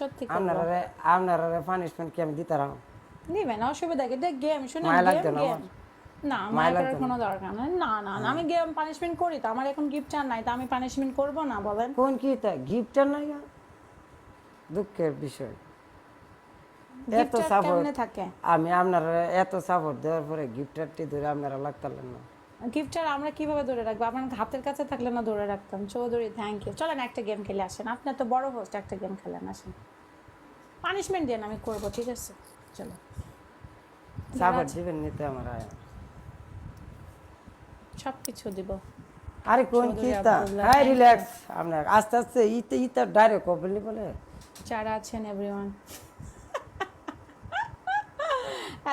সত্যি আপনারা আপনারা পানিশমেন্ট কি আমি দিতাম দিবেন অসুবিধা কি? দেখ গেম শুনে গেম না গেম লাগতো কোনো দরকার নেই। না না না আমি গেম পানিশমেন্ট করি তো আমার এখন গিফট চান নাই তো আমি পানিশমেন্ট করব না বলেন। কোন কি তা গিফটার নাই দুঃখের বিষয়। এত গিফট সাপোর্ট আমি আপনারা এত সাপোর্ট দেওয়ার পরে গিফটারটি ধরে আপনারা লাগতালেন না। গিফটার আমরা কীভাবে ধরে রাখব? আপনার হাতের কাছে থাকলে না ধরে রাখতাম। চৌধুরী থ্যাংক ইউ চলেন একটা গেম খেলে আসেন। আপনার তো বড় হোস্ট একটা গেম খেলেন আসেন। পানিশমেন্ট দেন আমি করব ঠিক আছে? চলো। সাপোর্ট দিবেন নিতে আমার। সব কিছু দিব। আরে কোন কি চৌধুরী তা আব্দুল্লাহ, thank you. রিল্যাক্স আপনার আস্তে আস্তে ইতে ইতে ডাইরেক্ট বললি বলে। যারা আছেন এভরিওয়ান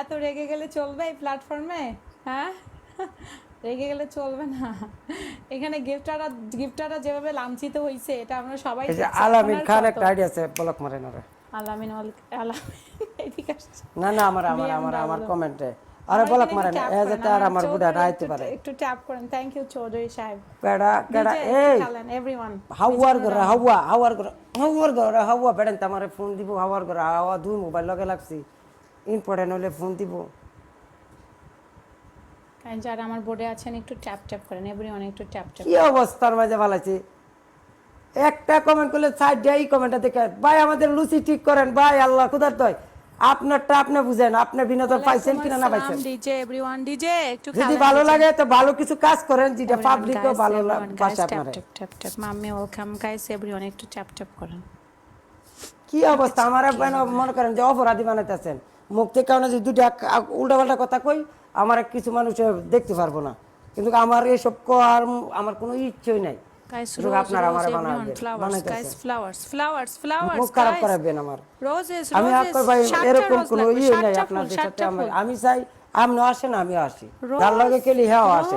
এত রেগে গেলে চলবে এই প্ল্যাটফর্মে হ্যাঁ? রেগে গেলে চলবে না। এখানে গিফটাররা গিফটাররা যেভাবে লাঞ্ছিত হয়েছে এটা আমরা সবাই আলামিন খান একটা আইডিয়া আছে ব্লক মারেন ওরে। আলামিন আলামিন এদিকে। না না আমার আমার আমার আমার কমেন্টে আরে ব্লক মারেন এ করেন, আর আমার বুড়া একটু- পারে। একটু ট্যাপ করেন। থ্যাংক ইউ চৌধুরী সাহেব। কেডা কেডা এই। একটু খেলেন এভরিওয়ান হাওয়ার ঘরে হাওয়া হাওয়ার ঘরে হাওয়ার ঘরে হাওয়া বেড়েন তোমার ফোন দিব হাওয়ার ঘরে হাওয়া দুই মোবাইল লগে লাগছি। ইম্পর্টেন্ট হলে ফোন দিব। যারা আমার বোর্ডে আছেন একটু ট্যাপ ট্যাপ করেন। এভরিওয়ান একটু ট্যাপ ট্যাপ কি অবস্থার মাঝে ভালাইছি একটা কমেন্ট করলে সাইড দিয়ে কমেন্টটা দেখে ভাই আমাদের লুচি ঠিক করেন ভাই আল্লাহ খুদার দয় আপনারটা আপনি বুঝেন আপনি বিনোদন পাইছেন কিনা না পাইছেন? ডিজে এভরিওয়ান ডিজে একটু যদি ভালো লাগে তো ভালো কিছু কাজ করেন যেটা পাবলিকও ভালো আপনার। Tap tap tap mummy welcome guys everyone একটু ট্যাপ ট্যাপ করেন। কি অবস্থা? আমার মনে করেন যে অপরাধী বানাইতেছেন। মুখ থেকে যদি দুটা উল্টা পাল্টা কথা কই আমার কিছু মানুষ দেখতে পারব না। কিন্তু আমার এসব করার আমার কোনো ইচ্ছেই নাই। রোজ রোজ আমি চাই আপনি আসেন আমি আসি। যার লগে খেলি হ্যাঁ আসে।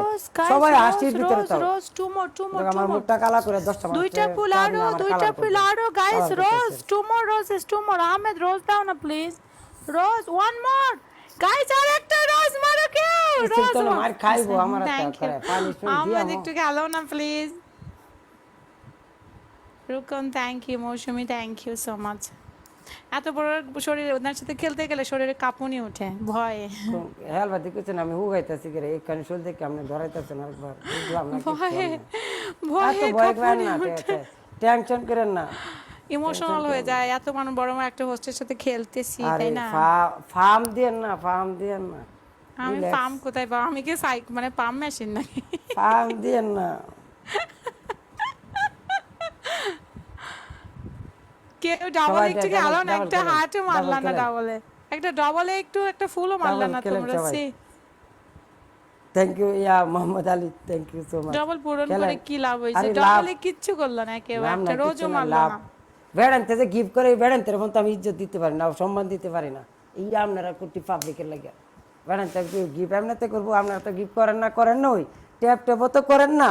সবাই হাসির ভিতরে তো রোজ টু মোর টু মোর আমার মুখটা কালা করে দশটা মানুষ দুইটা ফুল আরও দুইটা ফুল আরও গাইস রোজ করতেছে। Two more roses two more Ahmed rose দাও না please rose one more guys আর একটা রোজ মারো কেউ রোজ তো মার খাইবো, আমার একটা করে, দিয়ে আমার- একটু খেলো না please Rukon thank you Mousumi thank you so much এত বড় শরীরে ওনার সাথে খেলতে গেলে শরীরে কাঁপুনি ওঠে ভয়ে। হেলবা দেখছেন আমি হুগাইতেছি করে এইখানে শুল থেকে আপনি ধরাইতেছেন আরেকবার বুঝলাম না ভয়ে ভয়ে ভয় করেন কাঁপুনি আছে টেনশন করেন না। ইমোশনাল হয়ে যায়। এত মানুষ বড় বড় একটা হোস্টের সাথে খেলতেছি তাই না? ফার্ম দিয়েন না ফার্ম দিয়েন না। আমি পাম্প কোথায় পাবো? আমি কি সাইক মানে পাম্প মেশিন নাকি? ফার্ম দিয়েন না। কেউ ডাবল একটু double- গেল না একটা হার্টও মারলা না ডাবলে একটা ডবলে একটু একটা ফুলও মারলা না তোমরা সি thank you yeah Mohammad Ali thank you so much double পূরণ করে কি লাভ হয়েছে? লাভ- ডবলে কিচ্ছু করল না কেউ একটা রোজও মারলো না। বেড়ানতে যে গিফট করে বেড়ানতে ফোন তো আমি ইজ্জত দিতে পারি না সম্মান দিতে পারি না। এই আপনারা কোটি পাবলিকের লাগে। বেড়ানতে গিফট এমনিতে করব আপনারা তো গিফট করেন না করেন না ওই। ট্যাপ ট্যাপও তো করেন না।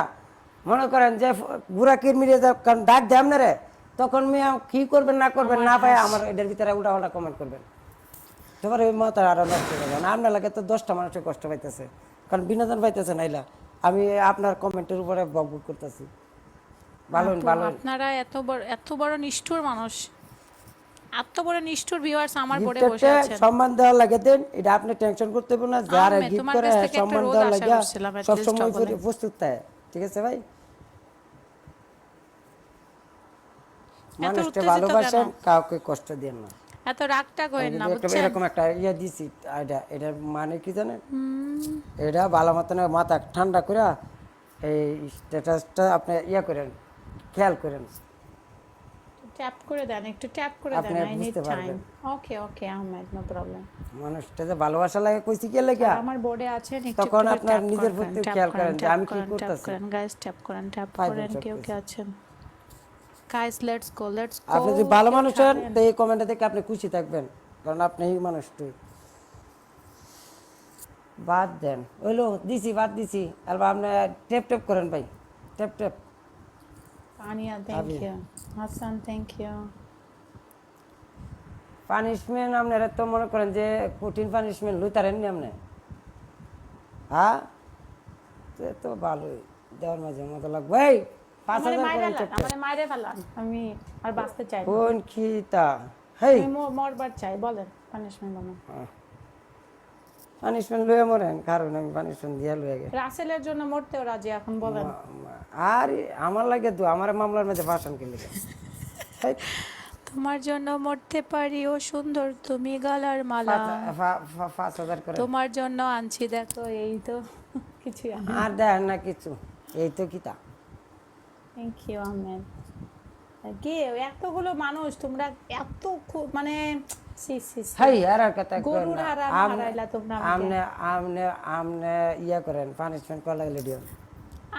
মনে করেন যে বুড়া কিরমিরে কারণ ডাক দেয় আপনারে তখন মেয়ে কী করবেন না করবেন না পায় আমার এটার ভিতরে উল্টা পাল্টা কমেন্ট করবেন। তোমার ওই মাথার আরও নষ্ট হয়ে যাবে। আপনার লাগে তো দশটা মানুষের কষ্ট পাইতেছে। কারণ বিনোদন পাইতেছে নাইলা আমি আপনার কমেন্টের উপরে বকবক করতেছি। আপনারা এত বড় এত বড় নিষ্ঠুর মানুষ। এত বড় নিষ্ঠুর ভিউয়ার্স আমার বসে আছেন। সম্মান দেওয়া লাগে দেন এটা আপনি টেনশন করতে হবে না যারা গিফট করে সম্মান দেওয়া লাগে সব সময় এ। থাকে ঠিক আছে ভাই? মানুষকে ভালোবাসেন কাউকে কষ্ট দেন না। এত রাগটা করেন না বুঝছেন? এরকম একটা ইয়ে দিছি এটা এটার মানে কি জানেন? এটা ভালো মতন মাথা ঠান্ডা করে এই স্ট্যাটাসটা আপনি ইয়ে করেন খেয়াল করেন। ট্যাপ করে দেন একটু ট্যাপ করে দেন I need time okay okay Ahmed no problem মানুষটা যে ভালোবাসা লাগে কইছি কে লাগে? আমার বোর্ডে একটু তখন আপনার নিজের প্রতি খেয়াল করেন যে আমি কি করতেছি। করেন গাইস ট্যাপ করেন ট্যাপ করেন কেউ কে আছেন? Guys let's go let's go আপনি যদি ভালো মানুষ হন তো এই কমেন্টে থেকে আপনি খুশি থাকবেন কারণ আপনি এই মানুষটাই বাদ দেন। ওইলো দিছি বাদ দিছি। এবার আপনি টেপ টেপ করেন ভাই tap tap Paniya thank you Hasan thank you punishment আপনারা তো মনে করেন যে কঠিন পানিশমেন্ট লইতারেন নি আপনি হ্যাঁ তো ভালোই দেওয়ার মাঝে মতো লাগবে এই পাঁচ হাজার আমি আর বাঁচতে চাই। কোন খিতা হেই আমি ম- মরবার চাই বলেন পানিশমেন্ট বলেন পানিশমেন্ট লয়ে মরেন কারণ আমি পানিশমেন্ট দিয়া লয়ে গে রাসেলের জন্য মরতেও রাজি এখন বলেন। আর আমার লাগে তো আমার মামলার মধ্যে ভাষণ কিনলে তোমার জন্য মরতে পারি ও সুন্দর তুমি গলার মালা। পাঁচ- হাজার করে। তোমার জন্য আনছি দেখো এই তো কিছু আর দেয় না কিছু এই তো কিতা। থ্যাংক ইউ আহমেদ কে এতগুলো মানুষ তোমরা এত মানে। আমনে আমনে আমনে ইয়া করেন পানিশমেন্ট করা লাগলে দিও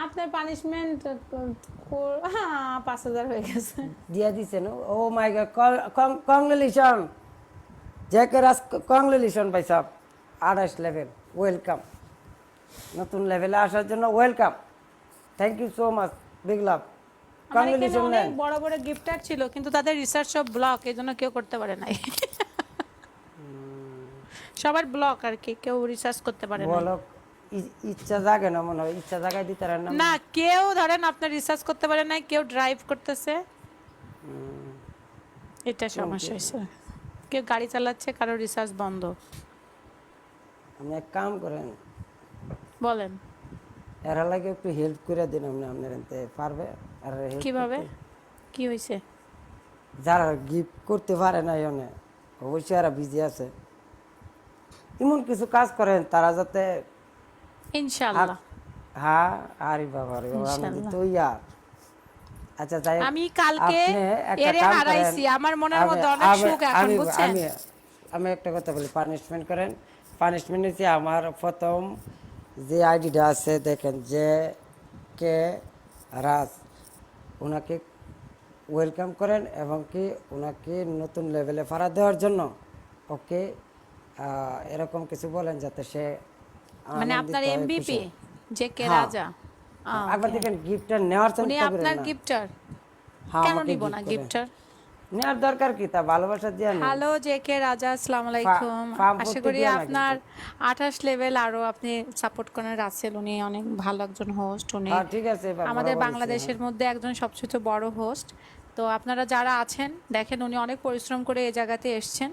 আপনার পানিশমেন্ট হ্যাঁ পাঁচ হাজার হয়ে গেছে। দিয়া দিছেন। ও মাই গড কংগ্রেচুলেশন জ্যাকে রাজ কংগ্রেচুলেশন ভাই সাহেব আঠাশ লেভেল ওয়েলকাম নতুন লেভেলে আসার জন্য welcome thank you so much big love congratulation অনেক বড় বড় গিফটার ছিল কিন্তু তাদের রিসার্চ সব ব্লক এই জন্য কেউ করতে পারে নাই। সবার ব্লক আর কি কেউ রিসার্চ করতে পারে না বলো ই- ইচ্ছা জাগে না মনে হয়। ইচ্ছা জাগায় দিতে পারেন না না কেউ ধরেন আপনার রিসার্চ করতে পারে না কেউ ড্রাইভ করতেছে। এটা সমস্যা হয়েছে। কেউ গাড়ি চালাচ্ছে কারও রিসার্চ বন্ধ। আপনি এক কাম করেন। বলেন। এরা লাগে একটু হেল্প করে দিন আপনি আপনার পারবে? আর কীভাবে? কি হয়েছে? যারা গিফট করতে পারে না এনে অবশ্যই এরা বিজি আছে। এমন কিছু কাজ করেন তারা যাতে ইনশাআল্লাহ হ্যাঁ আরে বাবা রে বাবা আমি তো ইয়া আচ্ছা যাই আমি কালকে এরে হারাইছি আমার মনের মধ্যে অনেক সুখ এখন বুঝছেন? আমি আমি একটা কথা বলি পানিশমেন্ট করেন। পানিশমেন্ট হচ্ছে আমার প্রথম যে আইডিটা আছে দেখেন যে কে রাজ। ওনাকে ওয়েলকাম করেন এবং কি ওনাকে নতুন লেভেলে ফাড়া দেওয়ার জন্য ওকে এরকম কিছু বলেন যাতে সে মানে আপনার এমবিপি যে কে হ্যাঁ। রাজা। একবার দেখেন গিফটটা নেওয়ার উনি আপনার গিফটার। হ্যাঁ, কেন নিব না গিফটার? নেওয়ার দরকার কি? তা ভালোবাসা দিয়ে হ্যালো জে কে রাজা আসসালামু আলাইকুম। আশা করি আপনার আঠাশ লেভেল আরও আপনি সাপোর্ট করেন। রাসেল উনি অনেক ভালো একজন হোস্ট উনি হ্যাঁ, ঠিক আছে আমাদের বাংলাদেশের মধ্যে একজন সবচেয়ে বড় হোস্ট তো আপনারা যারা আছেন দেখেন উনি অনেক পরিশ্রম করে এই জায়গাতে এসছেন।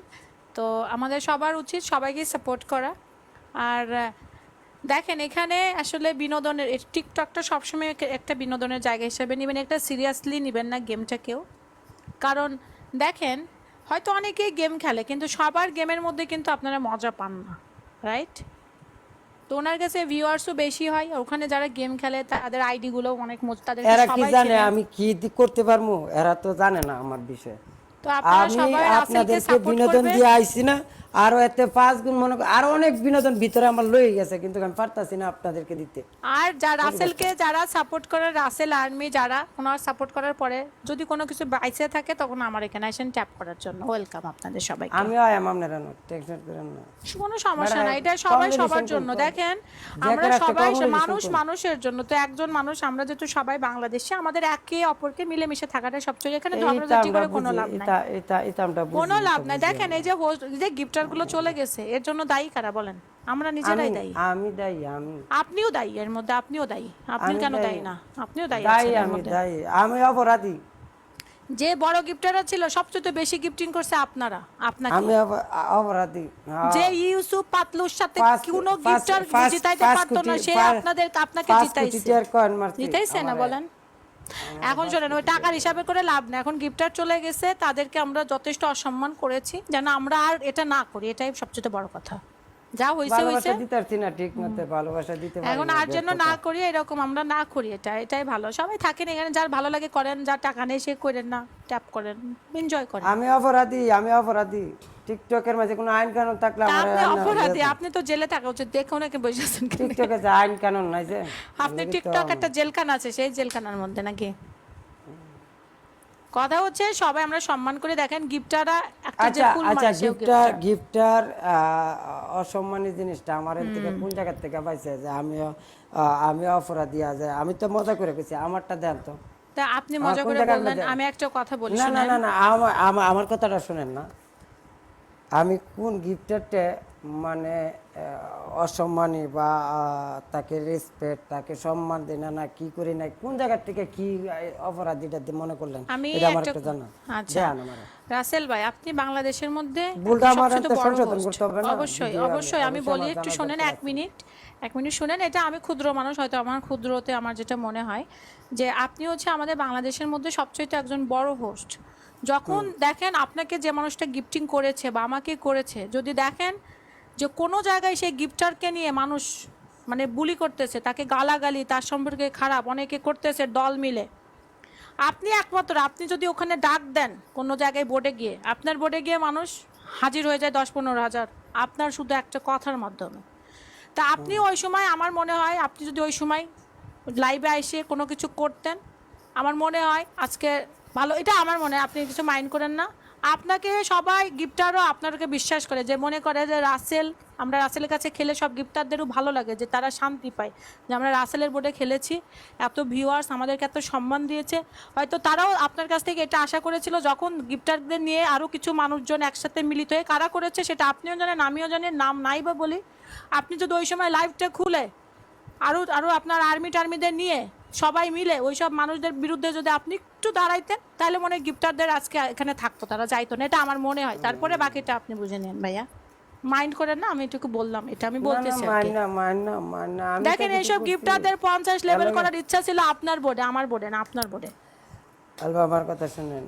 তো আমাদের সবার উচিত সবাইকে সাপোর্ট করা। আর দেখেন এখানে আসলে বিনোদনের টিকটকটা সবসময় একটা বিনোদনের জায়গা হিসেবে নেবেন একটা সিরিয়াসলি নেবেন না গেমটাকেও কারণ দেখেন হয়তো অনেকেই গেম খেলে কিন্তু সবার গেমের মধ্যে কিন্তু আপনারা মজা পান না রাইট? তো ওনার কাছে ভিউয়ার্সও বেশি হয় ওখানে যারা গেম খেলে তাদের আইডিগুলো অনেক মজ তাদের এরা কি জানে আমি কি করতে পারব এরা তো জানে না আমার বিষয়ে। তো আপনারা সবাই আপনাদেরকে বিনোদন দিয়ে আইছি না আরও এতে পাঁচ গুণ মনে আরও অনেক বিনোদন ভিতরে আমার লয়ে গেছে কিন্তু আমি পারতাছি না আপনাদেরকে দিতে। আর রাসেলকে যারা সাপোর্ট করে রাসেল আর্মি যারা ওনার সাপোর্ট করার পরে যদি কোনো কিছু বাইসে থাকে তখন আমার এখানে আসেন ট্যাপ করার জন্য। ওয়েলকাম আপনাদের সবাই আমিও আয়াম আপনারা টেনশন করেন না। কোনো সমস্যা না এটা সবাই সবার জন্য। দেখেন আমরা সবাই মানুষ মানুষের জন্য তো একজন মানুষ আমরা যেহেতু সবাই বাংলাদেশে আমাদের একে অপরকে মিলেমিশে থাকাটা সবচেয়ে এখানে ঝগড়াঝাটি করে কোনো লাভ নাই। এটা এটা এটা আমরা কোনো লাভ নাই। দেখেন এই যে হোস্ট যে গিফটার গুলো চলে গেছে এর জন্য দায়ী কারা বলেন? আমরা নিজেরাই দায়ী। আমি দায়ী আমি আপনিও দায়ী এর মধ্যে আপনিও দায়ী। আপনি কেন দায়ী। না? আপনিও দায়ী দায়ী আমি দায়ী। আমি অপরাধী। যে বড় গিফটাররা ছিল সবচেয়ে বেশি গিফটিং করছে আপনারা আপনাকে। আমি অপরাধী। হ্যাঁ। যে ইউসুফ পাতলুর সাথে কোনো গিফটার জিতাইতে পারতো না সে আপনাদের আপনাকে জিতাইছে। জিতাইছে না বলেন? এখন শোনেন ওই টাকার হিসাবে করে লাভ নেই। এখন গিফটার চলে গেছে তাদেরকে আমরা যথেষ্ট অসম্মান করেছি। যেন আমরা আর এটা না করি এটাই সবচেয়ে বড় কথা। যা দিতে পারছি না ঠিক মতো ভালোবাসা দিতে এখন আর জন্য না করি এরকম আমরা না করি এটা এটাই ভালো। সবাই থাকেন এখানে যার ভালো লাগে করেন যার টাকা নেই সে করেন না ট্যাপ করেন এনজয় করেন। আমি অপরাধী আমি অপরাধী। টিকটকের মাঝে কোনো আইন কানুন থাকলে আপনি অপরাধী আপনি তো জেলে থাকা উচিত। দেখে ওনাকে বসে আছেন টিকটকে যে আইন কানুন নাই যে। আপনি টিকটক একটা জেলখানা আছে সেই জেলখানার মধ্যে নাকি? কথা হচ্ছে সবাই আমরা সম্মান করে দেখেন গিফটাররা একটা যে আচ্ছা ফুল আচ্ছা মানে গিফটার। গিফটার অসম্মানী জিনিসটা আমার এর থেকে কোন জায়গা থেকে পাইছে যে আমিও আহ, আমি অপরাধী আছে আমি তো মজা করে গেছি আমারটা দেন তো। তা আপনি মজা করে বললেন আমি একটা কথা বলি না না না আমার কথাটা শুনেন না। আমি কোন গিফটারটা মানে অসম্মানী বা তাকে রেসপেক্ট তাকে সম্মান দেয় না না কি করি না কোন জায়গা থেকে কি অপরাধীটা মনে করলেন? আমি এটা আমার একটা- জানা আচ্ছা। রাসেল ভাই আপনি বাংলাদেশের মধ্যে আমার একটা সংশোধন করতে হবে না? অবশ্যই অবশ্যই আমি বলি একটু শোনেন এক মিনিট এক মিনিট শুনেন এটা আমি ক্ষুদ্র মানুষ হয়তো আমার ক্ষুদ্রতে আমার যেটা মনে হয় যে আপনি হচ্ছে আমাদের বাংলাদেশের মধ্যে সবচেয়ে একজন বড় হোস্ট যখন দেখেন আপনাকে যে মানুষটা গিফটিং করেছে বা আমাকে করেছে যদি দেখেন যে কোনো জায়গায় সেই গিফটারকে নিয়ে মানুষ মানে বুলি করতেছে তাকে গালাগালি তার সম্পর্কে খারাপ অনেকে করতেছে দল মিলে। আপনি একমাত্র আপনি যদি ওখানে ডাক দেন কোনো জায়গায় বোর্ডে গিয়ে আপনার বোর্ডে গিয়ে মানুষ হাজির হয়ে যায় দশ পনেরো হাজার। আপনার শুধু একটা কথার মাধ্যমে। তা আপনি ওই সময় আমার মনে হয় আপনি যদি ওই সময় লাইভে এসে কোনো কিছু করতেন আমার মনে হয় আজকে ভালো, এটা আমার মনে হয়, আপনি কিছু মাইন্ড করেন না। আপনাকে সবাই গিফটারও আপনাকে বিশ্বাস করে, যে মনে করে যে রাসেল, আমরা রাসেলের কাছে খেলে সব গিফটারদেরও ভালো লাগে, যে তারা শান্তি পায়। যে আমরা রাসেলের বোর্ডে খেলেছি, এত ভিউয়ার্স আমাদেরকে এত সম্মান দিয়েছে। হয়তো তারাও আপনার কাছ থেকে এটা আশা করেছিল, যখন গিফটারদের নিয়ে আরও কিছু মানুষজন একসাথে মিলিত হয়ে কারা করেছে সেটা আপনিও জানেন, আমিও জানি, নাম নাই বা বলি। আপনি যদি ওই সময় লাইভটা খুলে, আরও আরও আপনার আর্মি টার্মিদের নিয়ে সবাই মিলে ওই সব মানুষদের বিরুদ্ধে যদি আপনি একটু দাঁড়াইতেন তাহলে মনে হয় গিফটারদের আজকে এখানে থাকতো তারা যাইতো না। এটা আমার মনে হয়। তারপরে বাকিটা আপনি বুঝে নেন ভাইয়া। মাইন্ড করেন না আমি এটুকু বললাম। এটা আমি বলতেছি দেখেন এইসব গিফটারদের পঞ্চাশ লেভেল করার ইচ্ছা ছিল আপনার বোর্ডে আমার বোর্ডে না আপনার বোর্ডে। আলবা আমার কথা শুনেন।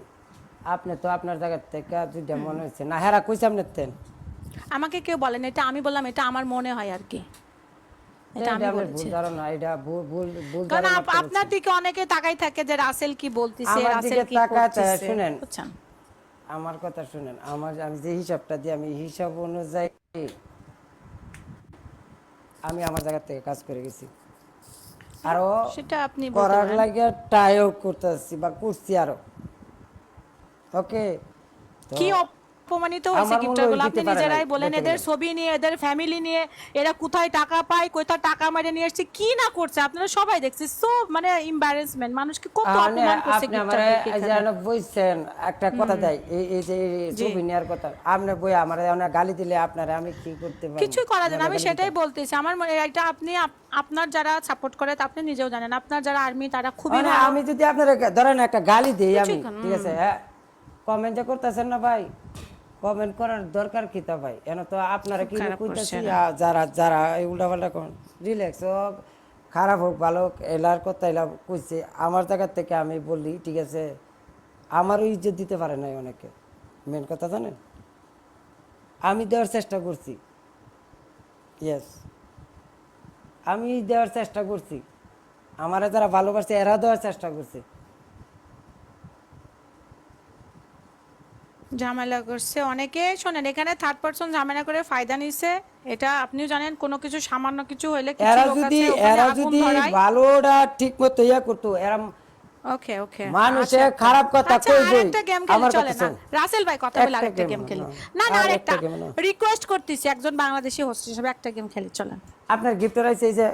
আপনি তো আপনার জায়গা থেকে দুইটা মনে হচ্ছে না হেরা কইছে আপনি তেন আমাকে কেউ বলেন এটা আমি বললাম এটা আমার মনে হয় আর কি। এটা আমি আপনার ধারণা এটা ভুল ভুল ভুল কারণ আপনার দিকে অনেকে তাকাই থাকে যে রাসেল কি বলতিছে আমার রাসেল কি করতেছে। শুনেন। আমার কথা শুনেন আমার আমি যে হিসাবটা দিই আমি হিসাব অনুযায়ী আমি আমার জায়গা থেকে কাজ করে গেছি। আরও সেটা আপনি করার লাগে ট্রাইও করতেছি বা করছি আরও। ওকে? কি অপমানিত হয়েছে গিফটারগুলো আপনি নিজেরাই বলেন এদের ছবি নিয়ে এদের ফ্যামিলি নিয়ে এরা কোথায় টাকা পায় কোথায় টাকা মেরে নিয়ে এসছে কি না করছে? আপনারা সবাই দেখছে সো মানে এম্বারেসমেন্ট মানুষকে কত মানে অপমান করছে বলছেন একটা কথা দেয় এই যে ছবি নেওয়ার কথা আপনি বই আমার গালি দিলে আপনারা আমি কি করতে পারি? কিছুই করা যায় না আমি সেটাই বলতেছি আমার মনে এটা আপনি আপনার যারা সাপোর্ট করে তা আপনি নিজেও জানেন আপনার যারা আর্মি তারা খুবই আমি যদি আপনার ধরেন একটা গালি দিই আমি ঠিক আছে হ্যাঁ কমেন্ট করতেছেন না ভাই? কমেন্ট করার দরকার কি তা ভাই? এন তো আপনারা কি কইতাছি যারা যারা এই উল্টাপাল্টা কোন রিল্যাক্স হোক খারাপ হোক ভালো হোক এলার কথা এলা কইছে। আমার জায়গা থেকে আমি বলি ঠিক আছে আমারও ইজ্জত দিতে পারে নাই অনেকে। মেন কথা জানেন? আমি দেওয়ার চেষ্টা করছি। ইয়েস আমি দেওয়ার চেষ্টা করছি। আমারে যারা ভালোবাসছে এরা দেওয়ার চেষ্টা করছে। ঝামেলা করছে। অনেকে শোনেন এখানে থার্ড পারসন ঝামেলা করে ফায়দা নিছে। এটা আপনিও জানেন কোনো কিছু সামান্য কিছু হইলে এরা যদি এরা যদি ভালোটা ঠিক মতো ইয়া করতো এরা ওকে ওকে মানুষে আচ্ছা, খারাপ কথা আচ্ছা, কইবে আরেকটা গেম খেলি চলে না। রাসেল ভাই কথা বলে আরেকটা গেম খেলি না। না আরেকটা একটা। রিকোয়েস্ট করতেছি একজন বাংলাদেশি হোস্ট হিসেবে একটা গেম খেলি চলেন। আপনার গিফট রাইছে এই যে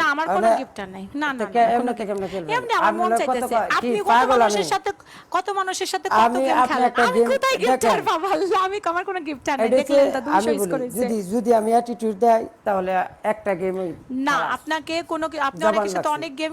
না আমার কোনো গিফটার নাই। না না এমনি কেমনে খেলবেন? এমনি আমার মন কত চাইতেছে আপনি কত মানুষের সাথে কত মানুষের সাথে কত গেম খেলেন আমি কোথায় গিফটার দেখেন। পাবো আমি আমার কোনো গিফটার নাই। দেখলেন তো সইজ বলি করেছে। যদি যদি আমি অ্যাটিটিউড দেই তাহলে একটা গেমই না আপনাকে কোনো আপনি অনেকের সাথে অনেক গেম